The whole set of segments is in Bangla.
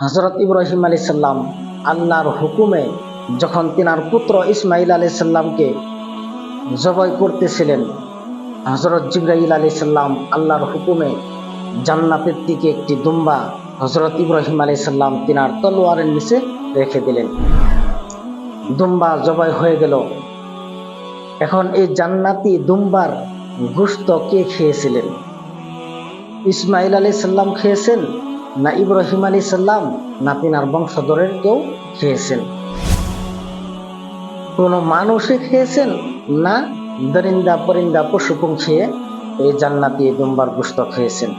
হজরত ইব্রাহিম আলী সাল্লাম আল্লাহর হুকুমে যখন তিনার পুত্র ইসমাইল আলী সাল্লামকে জবাই করতেছিলেন হজরত জিব্রাইল আলী সাল্লাম আল্লাহর হুকুমে জান্নাতের দিকে একটি দুম্বা হজরত ইব্রাহিম আলি সাল্লাম তিনার তলোয়ারের নিচে রেখে দিলেন। দুম্বা জবাই হয়ে গেল। এখন এই জান্নাতি দুম্বার গুস্ত কে খেয়েছিলেন? ইসমাইল আলি সাল্লাম খেয়েছেন? না ইব্রাহিম আলী সাল্লাম না তিনার বংশধরের কেউ খেয়েছেন। কোনো মানুষে খেয়েছেন না দরিন্দা পরিন্দা পশু পঙ্খী এই জান্নাতি দুম্বার গুস্ত খেয়েছেন।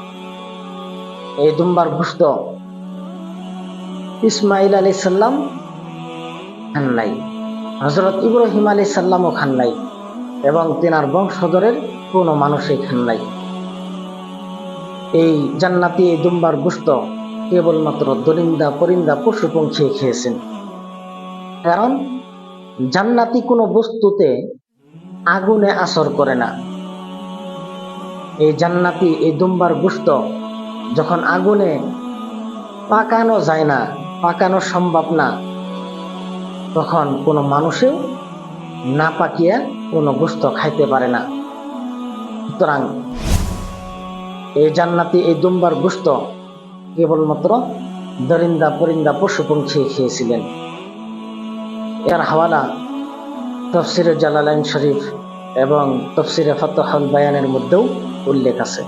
এই দুম্বার গুস্ত ইসমাইল আলী সাল্লাম খান নাই হজরত ইব্রাহিম আলী সাল্লামও খান নাই এবং তিনার বংশধরের কোনো মানুষই খান নাই। এই জান্নাতি দুম্বার গুস্ত কেবলমাত্র দরিন্দা পরিন্দা পশু পঙ্খী খেয়েছেন। কারণ জান্নাতি কোনো বস্তুতে আগুনে আসর করে না। এই জান্নাতি এই দুম্বার গুস্ত যখন আগুনে পাকানো যায় না, পাকানো সম্ভব না, তখন কোনো মানুষে না পাকিয়া কোনো গোস্ত খাইতে পারে না। সুতরাং এই জান্নাতি, এই দুম্বার গুস্ত কেবলমাত্র দরিন্দা পরিন্দা পশু পঙ্খী খেয়েছিলেন। এর হাওয়ালা তফসিরে জালালাইন শরীফ এবং তফসিরে ফতহল বায়ানের মধ্যেও উল্লেখ আছে।